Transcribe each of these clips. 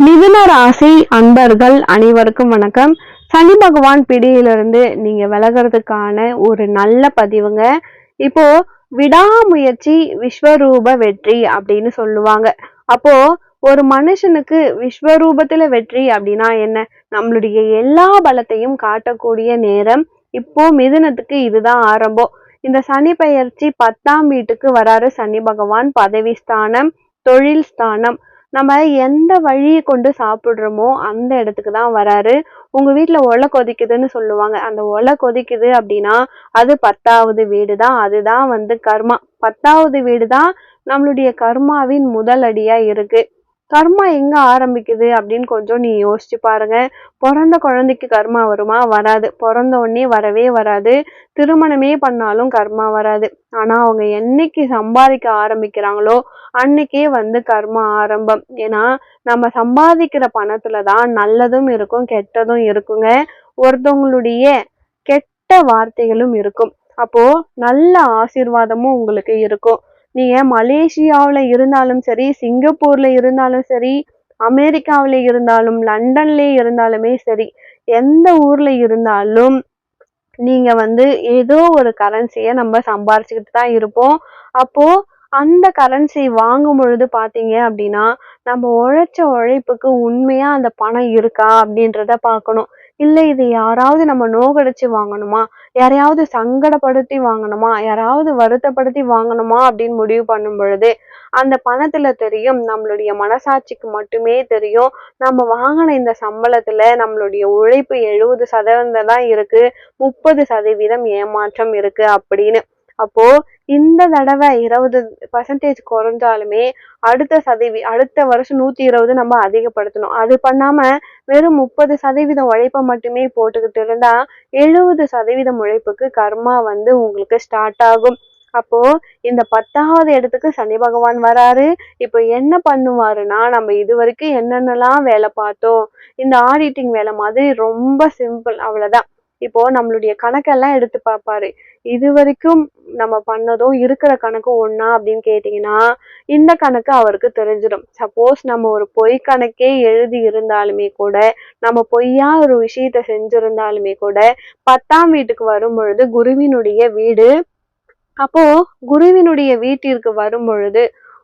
மிதுன ராசி அன்பர்கள் அனைவருக்கும் வணக்கம். சனி பகவான் பிடியிலிருந்து நீங்க விலகிறதுக்கான ஒரு நல்ல பதிவுங்க. இப்போ விடாமுயற்சி விஸ்வரூப வெற்றி அப்படின்னு சொல்லுவாங்க. அப்போ ஒரு மனுஷனுக்கு விஸ்வரூபத்துல வெற்றி அப்படின்னா என்ன? நம்மளுடைய எல்லா பலத்தையும் காட்டக்கூடிய நேரம் இப்போ மிதுனத்துக்கு இதுதான் ஆரம்பம். இந்த சனி பெயர்ச்சி பத்தாம் வீட்டுக்கு வராரு சனி பகவான் பதவி ஸ்தானம் தொழில் ஸ்தானம். நம்ம எந்த வழியை கொண்டு சாப்பிட்றோமோ அந்த இடத்துக்கு தான் வராரு. உங்கள் வீட்டில் ஒலை கொதிக்குதுன்னு சொல்லுவாங்க. அந்த ஒலை கொதிக்குது அப்படின்னா அது பத்தாவது வீடு தான். அதுதான் வந்து கர்மா. பத்தாவது வீடு தான் நம்மளுடைய கர்மாவின் முதல் அடியாக இருக்குது கர்மா எங்க ஆரம்பிக்குது அப்படின்னு கொஞ்சம் நீ யோசிச்சு பாருங்க. பிறந்த குழந்தைக்கு கர்மா வருமா? வராது. பிறந்த உடனே வரவே வராது. திருமணமே பண்ணாலும் கர்மா வராது. ஆனா அவங்க என்னைக்கு சம்பாதிக்க ஆரம்பிக்கிறாங்களோ அன்னைக்கே வந்து கர்மா ஆரம்பம். ஏன்னா நம்ம சம்பாதிக்கிற பணத்துல தான் நல்லதும் இருக்கும் கெட்டதும் இருக்குங்க. ஒருத்தவங்களுடைய கெட்ட வார்த்தைகளும் இருக்கும். அப்போ நல்ல ஆசீர்வாதமும் உங்களுக்கு இருக்கும். நீங்கள் மலேசியாவில் இருந்தாலும் சரி சிங்கப்பூரில் இருந்தாலும் சரி அமெரிக்காவில் இருந்தாலும் லண்டன்லேயே இருந்தாலுமே சரி எந்த ஊரில் இருந்தாலும் நீங்கள் வந்து ஏதோ ஒரு கரன்சியை நம்ம சம்பாரிச்சுக்கிட்டு தான் இருப்போம். அப்போது அந்த கரன்சி வாங்கும் பொழுது பார்த்தீங்க அப்படின்னா நம்ம உழைச்ச உழைப்புக்கு உண்மையாக அந்த பணம் இருக்கா அப்படின்றத பார்க்கணும். இல்லை இது யாராவது நம்ம நோகடிச்சு வாங்கணுமா? யாரையாவது சங்கடப்படுத்தி வாங்கணுமா? யாராவது வருத்தப்படுத்தி வாங்கணுமா? அப்படின்னு முடிவு பண்ணும் பொழுது அந்த பணத்துல தெரியும் நம்மளுடைய மனசாட்சிக்கு மட்டுமே தெரியும் நம்ம வாங்கின இந்த சம்பளத்துல நம்மளுடைய உழைப்பு எழுபது சதவீதம் தான் இருக்கு முப்பது சதவீதம் ஏமாற்றம் இருக்கு அப்படின்னு. அப்போ இந்த தடவை இருபது பர்சன்டேஜ் குறைஞ்சாலுமே அடுத்த சதவி அடுத்த வருஷம் நூற்றி இருபது நம்ம அதிகப்படுத்தணும். அது பண்ணாமல் வெறும் முப்பது சதவீதம் உழைப்பை மட்டுமே போட்டுக்கிட்டு இருந்தால் எழுபது சதவீதம் உழைப்புக்கு கர்மா வந்து உங்களுக்கு ஸ்டார்ட் ஆகும். அப்போ இந்த பத்தாவது இடத்துக்கு சனி பகவான் வராரு. இப்போ என்ன பண்ணுவாருன்னா நம்ம இது வரைக்கும் என்னென்னலாம் வேலை பார்த்தோம். இந்த ஆடிட்டிங் வேலை மாதிரி ரொம்ப சிம்பிள் அவ்வளோதான் இப்போ நம்மளுடைய கணக்கெல்லாம் எடுத்து பார்ப்பாரு. இது வரைக்கும் நம்ம பண்ணதும் இருக்கிற கணக்கு ஒன்னா அப்படின்னு கேட்டீங்கன்னா இந்த கணக்கு அவருக்கு தெரிஞ்சிடும். சப்போஸ் நம்ம ஒரு பொய் கணக்கே எழுதி இருந்தாலுமே கூட நம்ம பொய்யா ஒரு விஷயத்த செஞ்சிருந்தாலுமே கூட பத்தாம் வீட்டுக்கு வரும் பொழுது குருவினுடைய வீடு அப்போ குருவினுடைய வீட்டிற்கு வரும் பொழுது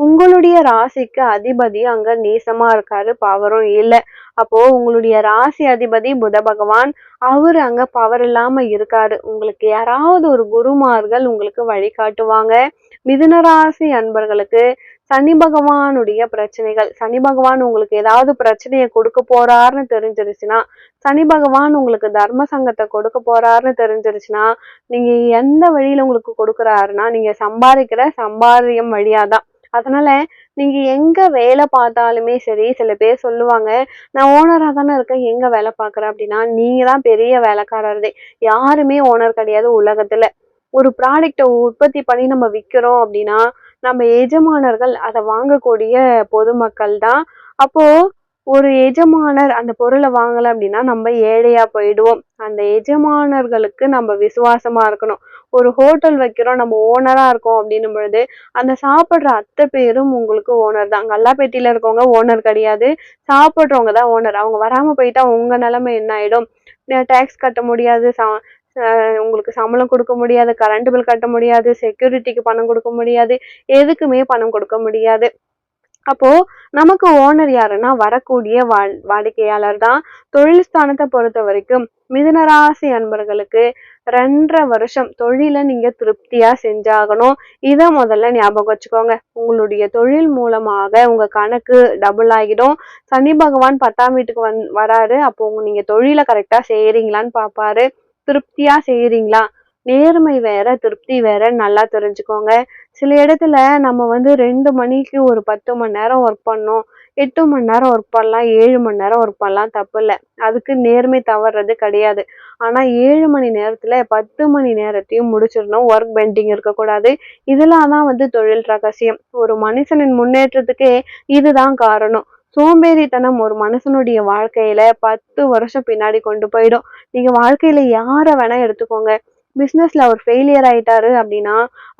உங்களுடைய ராசிக்கு அதிபதி அங்க நீசமா இருக்காரு பவரும் இல்லை. அப்போ உங்களுடைய ராசி அதிபதி புத பகவான் அவர் அங்க பவர் இல்லாம இருக்காரு. உங்களுக்கு யாராவது ஒரு குருமார்கள் உங்களுக்கு வழிகாட்டுவாங்க. மிதுன ராசி அன்பர்களுக்கு சனி பகவானுடைய பிரச்சனைகள். சனி பகவான் உங்களுக்கு ஏதாவது பிரச்சனையை கொடுக்க போறாருன்னு தெரிஞ்சிருச்சுன்னா சனி பகவான் உங்களுக்கு தர்ம சங்கத்தை கொடுக்க போறாருன்னு தெரிஞ்சிருச்சுன்னா நீங்க எந்த வழியில உங்களுக்கு கொடுக்குறாருன்னா நீங்க சம்பாதிக்கிற சம்பாதியம் வழியாதான். அதனால நீங்க எங்க வேலை பார்த்தாலுமே சரி சில பேர் சொல்லுவாங்க நான் ஓனரா தானே இருக்கேன் எங்க வேலை பார்க்குறேன் அப்படின்னா நீங்க தான் பெரிய வேலைக்காரர்தே யாருமே ஓனர் கிடையாது உலகத்துல. ஒரு ப்ராடக்டை உற்பத்தி பண்ணி நம்ம விற்கிறோம் அப்படின்னா நம்ம எஜமானர்கள் அதை வாங்கக்கூடிய பொதுமக்கள் தான். அப்போ ஒரு எஜமானர் அந்த பொருளை வாங்கலை அப்படின்னா நம்ம ஏழையா போயிடுவோம். அந்த எஜமானர்களுக்கு நம்ம விசுவாசமா இருக்கணும். ஒரு ஹோட்டல் வைக்கிறோம் நம்ம ஓனரா இருக்கோம் அப்படின்னும் பொழுது அந்த சாப்பிட்ற அத்தை பேரும் உங்களுக்கு ஓனர் தான். கல்லாப்பேட்டியில இருக்கவங்க ஓனர் கிடையாது. சாப்பிட்றவங்க தான் ஓனர் அவங்க வராம போயிட்டா உங்க நிலைமை என்ன ஆயிடும்? டேக்ஸ் கட்ட முடியாது ச- உங்களுக்கு சம்பளம் கொடுக்க முடியாது கரண்ட் பில் கட்ட முடியாது செக்யூரிட்டிக்கு பணம் கொடுக்க முடியாது எதுக்குமே பணம் கொடுக்க முடியாது. அப்போ நமக்கு ஓனர் யாருன்னா வரக்கூடிய வா வாடிக்கையாளர் தான் தொழில் ஸ்தானத்தை பொறுத்த வரைக்கும் மிதுனராசி அன்பர்களுக்கு ரெண்டரை வருஷம் தொழிலை நீங்க திருப்தியா செஞ்சாகணும். இதை முதல்ல ஞாபகம் வச்சுக்கோங்க. உங்களுடைய தொழில் மூலமாக உங்க கணக்கு டபுள் ஆகிடும். சனி பகவான் பத்தாம் வீட்டுக்கு வந் வராரு. அப்போ உங்க நீங்க தொழிலை கரெக்டா செய்யறீங்களான்னு பாப்பாரு. திருப்தியா செய்யறீங்களா நேர்மை வேற திருப்தி வேற நல்லா தெரிஞ்சுக்கோங்க. சில இடத்துல நம்ம வந்து ரெண்டு மணிக்கு ஒரு பத்து மணி நேரம் ஒர்க் பண்ணோம். எட்டு மணி நேரம் ஒர்க் பண்ணலாம் ஏழு மணி நேரம் ஒர்க் பண்ணலாம் தப்பு இல்லை. அதுக்கு நேர்மை தவறுறது கிடையாது. ஆனால் ஏழு மணி நேரத்தில் பத்து மணி நேரத்தையும் முடிச்சிடணும். ஒர்க் பெண்டிங் இருக்கக்கூடாது. இதெல்லாம் தான் வந்து தொழில் ரகசியம். ஒரு மனுஷனின் முன்னேற்றத்துக்கே இதுதான் காரணம். சோம்பேறித்தனம் ஒரு மனுஷனுடைய வாழ்க்கையில பத்து வருஷம் பின்னாடி கொண்டு போயிடும். நீங்க வாழ்க்கையில யாரை வேணா எடுத்துக்கோங்க. பிஸ்னஸில் அவர் ஃபெயிலியர் ஆயிட்டாரு அப்படின்னா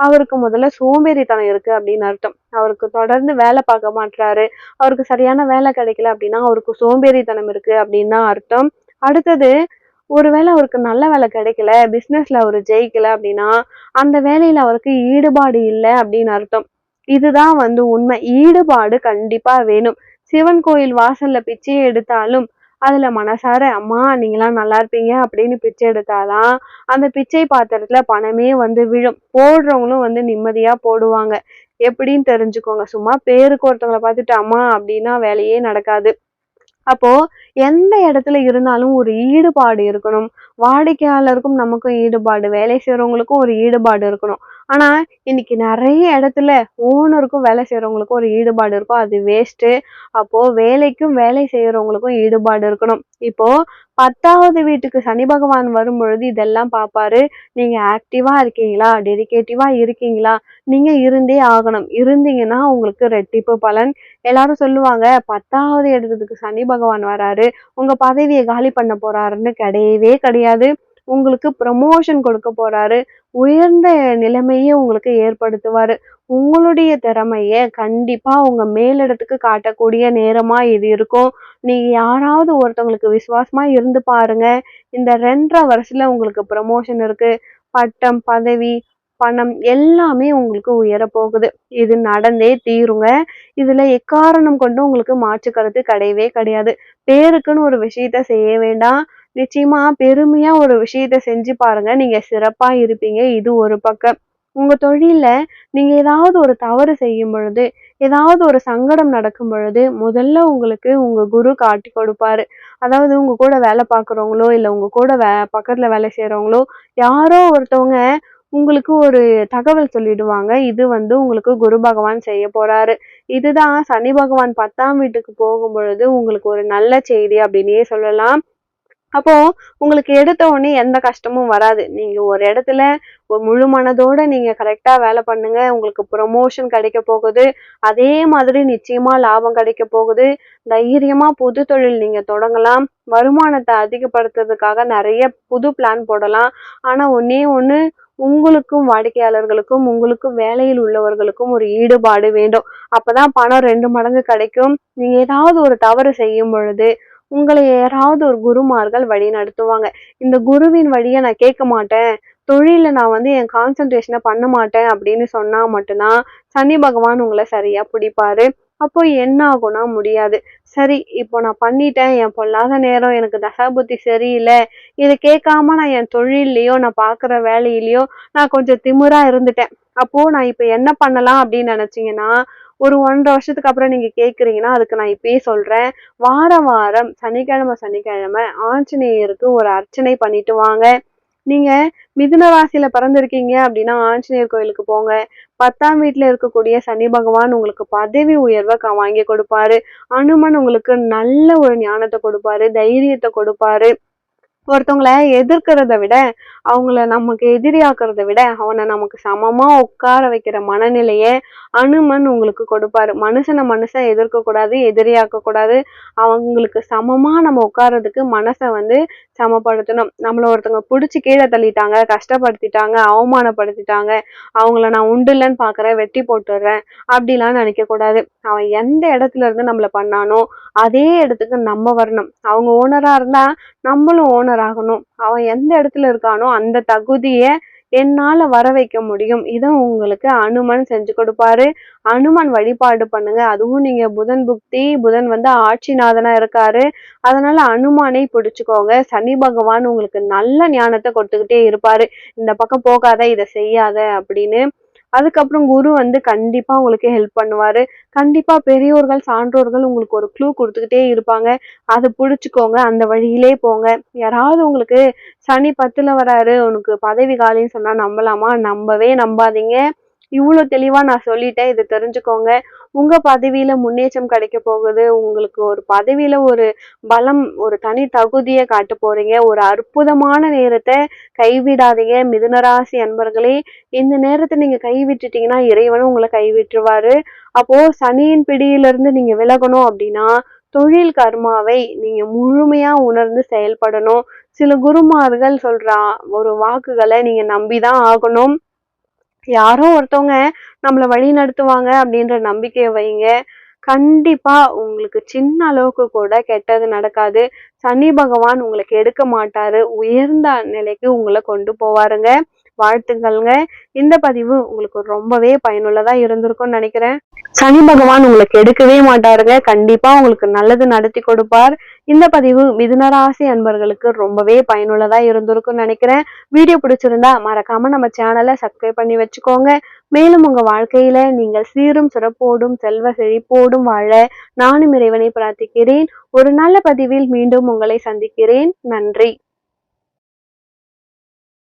அவருக்கு முதல்ல சோம்பேறித்தனம் இருக்குது அப்படின்னு அர்த்தம். அவருக்கு தொடர்ந்து வேலை பார்க்க மாட்றாரு. அவருக்கு சரியான வேலை கிடைக்கல அப்படின்னா அவருக்கு சோம்பேறித்தனம் இருக்குது அப்படின்னு தான் அர்த்தம். அடுத்தது ஒருவேளை அவருக்கு நல்ல வேலை கிடைக்கல பிஸ்னஸில் அவர் ஜெயிக்கல அப்படின்னா அந்த வேலையில் அவருக்கு ஈடுபாடு இல்லை அப்படின்னு அர்த்தம். இதுதான் வந்து உண்மை. ஈடுபாடு கண்டிப்பாக வேணும். சிவன் கோயில் வாசல்ல பிச்சை எடுத்தாலும் அதுல மனசார அம்மா நீங்களாம் நல்லா இருப்பீங்க அப்படின்னு பிச்சை எடுத்தாதான் அந்த பிச்சை பாத்திரத்துல பணமே வந்து விழும். போடுறவங்களும் வந்து நிம்மதியா போடுவாங்க. எப்படின்னு தெரிஞ்சுக்கோங்க. சும்மா பேருக்கு ஒருத்தவங்களை பார்த்துட்டு அம்மா அப்படின்னா வேலையே நடக்காது. அப்போ எந்த இடத்துல இருந்தாலும் ஒரு ஈடுபாடு இருக்கணும். வாடிக்கையாளருக்கும் நமக்கும் ஈடுபாடு. வேலை செய்யறவங்களுக்கும் ஒரு ஈடுபாடு இருக்கணும். ஆனா இன்னைக்கு நிறைய இடத்துல ஓனருக்கும் வேலை செய்யறவங்களுக்கும் ஒரு ஈடுபாடு இருக்கும். அது வேஸ்ட்டு அப்போ வேலைக்கும் வேலை செய்யறவங்களுக்கும் ஈடுபாடு இருக்கணும். இப்போ பத்தாவது வீட்டுக்கு சனி பகவான் வரும் பொழுது இதெல்லாம் பார்ப்பாரு நீங்க ஆக்டிவா இருக்கீங்களா? டெடிகேட்டிவா இருக்கீங்களா? நீங்க இருந்தே ஆகணும். இருந்தீங்கன்னா உங்களுக்கு ரெட்டிப்பு பலன். எல்லாரும் சொல்லுவாங்க பத்தாவது இடத்துக்கு சனி பகவான் வராரு. உங்க பதவியை காலி பண்ண போறாருன்னு கிடையவே கிடையாது. உங்களுக்கு ப்ரமோஷன் கொடுக்க போறாரு. உயர்ந்த நிலைமையை உங்களுக்கு ஏற்படுத்துவார். உங்களுடைய திறமைய கண்டிப்பாக உங்க மேலிடத்துக்கு காட்டக்கூடிய நேரமாக இது இருக்கும். நீங்கள் யாராவது ஒருத்தவங்களுக்கு விசுவாசமாக இருந்து பாருங்க. இந்த ரெண்டரை வருஷத்தில் உங்களுக்கு ப்ரமோஷன் இருக்கு. பட்டம் பதவி பணம் எல்லாமே உங்களுக்கு உயர போகுது. இது நடந்தே தீருங்க. இதுல எக்காரணம் கொண்டு உங்களுக்கு மாற்று கருத்து கிடையவே கிடையாது. பேருக்குன்னு ஒரு விஷயத்த செய்ய வேண்டாம். நிச்சயமா பெருமையா ஒரு விஷயத்த செஞ்சு பாருங்க. நீங்க சிறப்பா இருப்பீங்க. இது ஒரு பக்கம். உங்க தொழில நீங்க ஏதாவது ஒரு தவறு செய்யும் பொழுது ஏதாவது ஒரு சங்கடம் நடக்கும் பொழுது முதல்ல உங்களுக்கு உங்க குரு காட்டி கொடுப்பாரு. அதாவது உங்க கூட வேலை பார்க்குறவங்களோ இல்லை உங்க கூட வே பக்கத்துல வேலை செய்யறவங்களோ யாரோ ஒருத்தவங்க உங்களுக்கு ஒரு தகவல் சொல்லிடுவாங்க. இது வந்து உங்களுக்கு குரு பகவான் செய்ய போறாரு. இதுதான் சனி பகவான் பத்தாம் வீட்டுக்கு போகும் பொழுது உங்களுக்கு ஒரு நல்ல செய்தி அப்படின்னே சொல்லலாம். அப்போ உங்களுக்கு எடுத்த உடனே எந்த கஷ்டமும் வராது. நீங்க ஒரு இடத்துல ஒரு முழு மனதோட நீங்க கரெக்டா வேலை பண்ணுங்க. உங்களுக்கு ப்ரொமோஷன் கிடைக்க போகுது. அதே மாதிரி நிச்சயமா லாபம் கிடைக்க போகுது. தைரியமா புது தொழில் நீங்க தொடங்கலாம். வருமானத்தை அதிகப்படுத்துறதுக்காக நிறைய புது பிளான் போடலாம். ஆனா ஒன்னே ஒண்ணு உங்களுக்கும் வாடிக்கையாளர்களுக்கும் உங்களுக்கும் வேலையில் உள்ளவர்களுக்கும் ஒரு ஈடுபாடு வேண்டும். அப்பதான் பணம் ரெண்டு மடங்கு கிடைக்கும். நீங்க ஏதாவது ஒரு தவறு செய்யும் பொழுது உங்களை யாராவது ஒரு குருமார்கள் வழி நடத்துவாங்க. இந்த குருவின் வழியை நான் கேட்க மாட்டேன். தொழிலில் நான் வந்து என் கான்சென்ட்ரேஷனை பண்ண மாட்டேன் அப்படின்னு சொன்னால் மட்டும்தான் சனி பகவான் உங்களை சரியாக பிடிப்பாரு. அப்போ என்ன ஆகும்னா முடியாது. சரி இப்போ நான் பண்ணிட்டேன். என் பொல்லாத நேரம் எனக்கு தசாபுத்தி சரியில்லை. இதை கேட்காம நான் என் தொழிலையோ நான் பார்க்குற வேலையிலையோ நான் கொஞ்சம் திமிராக இருந்துட்டேன். அப்போ நான் இப்போ என்ன பண்ணலாம் அப்படின்னு நினச்சிங்கன்னா ஒரு ஒன்றரை வருஷத்துக்கு அப்புறம் நீங்க கேக்குறீங்கன்னா அதுக்கு நான் இப்பயே சொல்றேன். வாரம் வாரம் சனிக்கிழமை சனிக்கிழமை ஆஞ்சநேயருக்கு ஒரு அர்ச்சனை பண்ணிட்டு வாங்க. நீங்க மிதுன ராசியில பிறந்திருக்கீங்க அப்படின்னா ஆஞ்சநேயர் கோயிலுக்கு போங்க. பத்தாம் வீட்டுல இருக்கக்கூடிய சனி பகவான் உங்களுக்கு பதவி உயர்வை வாங்கி கொடுப்பாரு. அனுமன் உங்களுக்கு நல்ல ஒரு ஞானத்தை கொடுப்பாரு தைரியத்தை கொடுப்பாரு. ஒருத்தவங்கள எதிர்க்கிறத விட அவங்கள நமக்கு எதிரியாக்குறத விட அவனை நமக்கு சமமா உட்கார வைக்கிற மனநிலைய அனுமன் உங்களுக்கு கொடுப்பாரு. மனுஷனை மனுஷன் எதிர்க்க கூடாது எதிரியாக்க கூடாது அவங்களுக்கு சமமா நம்ம உட்கார்றதுக்கு மனசை வந்து சமப்படுத்தணும். நம்மள ஒருத்தவங்க பிடிச்சி கீழே தள்ளிட்டாங்க கஷ்டப்படுத்திட்டாங்க அவமானப்படுத்திட்டாங்க அவங்கள நான் உண்டு இல்லைன்னு பாக்குறேன் வெட்டி போட்டுடுறேன் அப்படிலாம் நினைக்க கூடாது அவன் எந்த இடத்துல இருந்து நம்மள பண்ணானோ அதே இடத்துக்கு நம்ம வரணும். அவங்க ஓனரா இருந்தா நம்மளும் ஓனர் ஆகணும் அவன் எந்த இடத்துல இருக்கானோ அந்த தகுதியை என்னால வர வைக்க முடியும். இதை உங்களுக்கு அனுமன் செஞ்சு கொடுப்பாரு. அனுமன் வழிபாடு பண்ணுங்க. அதுவும் நீங்க புதன் புக்தி புதன் வந்து ஆட்சிநாதனா இருக்காரு. அதனால அனுமானை பிடிச்சுக்கோங்க. சனி பகவான் உங்களுக்கு நல்ல ஞானத்தை கொடுத்துக்கிட்டே இருப்பாரு. இந்த பக்கம் போகாத இதை செய்யாத அப்படின்னு அதுக்கப்புறம் குரு வந்து கண்டிப்பா உங்களுக்கு ஹெல்ப் பண்ணுவாரு. கண்டிப்பா பெரியோர்கள் சான்றோர்கள் உங்களுக்கு ஒரு க்ளூ கொடுத்துக்கிட்டே இருப்பாங்க. அதை பிடிச்சிக்கோங்க அந்த வழியிலே போங்க. யாராவது உங்களுக்கு சனி பத்துல வராரு உனக்கு பதவி காலின்னு சொன்னா நம்பலாமா? நம்பவே நம்பாதீங்க. இவ்வளோ தெளிவாக நான் சொல்லிட்டேன். இதை தெரிஞ்சுக்கோங்க. உங்க பதவியில முன்னேற்றம் கிடைக்க போகுது. உங்களுக்கு ஒரு பதவியில ஒரு பலம் ஒரு தனி தகுதியை காட்ட போறீங்க. ஒரு அற்புதமான நேரத்தை கைவிடாதீங்க. மிதுனராசி அன்பர்களே இந்த நேரத்தை நீங்க கைவிட்டுட்டீங்கன்னா இறைவனும் உங்களை கைவிட்டுருவாரு. அப்போ சனியின் பிடியிலிருந்து நீங்க விலகணும் அப்படின்னா தொழில் கர்மாவை நீங்க முழுமையா உணர்ந்து செயல்படணும். சில குருமார்கள் சொல்றா ஒரு வாக்குகளை நீங்க நம்பிதான் ஆகணும். யாரோ ஒருத்தவங்க நம்மளை வழி நடத்துவாங்க அப்படின்ற நம்பிக்கையை வைங்க. கண்டிப்பா உங்களுக்கு சின்ன அளவுக்கு கூட கெட்டது நடக்காது. சனி பகவான் உங்களுக்கு எடுக்க மாட்டாரு. உயர்ந்த நிலைக்கு உங்களை கொண்டு போவாருங்க. வாழ்த்துக்கள்ங்க. இந்த பதிவு உங்களுக்கு ரொம்பவே பயனுள்ளதா இருந்திருக்கும்னு நினைக்கிறேன். சனி பகவான் உங்களுக்கு எடுக்கவே மாட்டாருங்க. கண்டிப்பா உங்களுக்கு நல்லது நடத்தி கொடுப்பார். இந்த பதிவு மிதுனராசி அன்பர்களுக்கு ரொம்பவே பயனுள்ளதா இருந்திருக்கும்னு நினைக்கிறேன். வீடியோ பிடிச்சிருந்தா மறக்காம நம்ம சேனலை சப்ஸ்கிரைப் பண்ணி வச்சுக்கோங்க. மேலும் உங்க வாழ்க்கையில நீங்கள் சீரும் சிறப்போடும் செல்வ செழிப்போடும் வாழ நானும் இறைவனை பிரார்த்திக்கிறேன். ஒரு நல்ல பதிவில் மீண்டும் உங்களை சந்திக்கிறேன். நன்றி.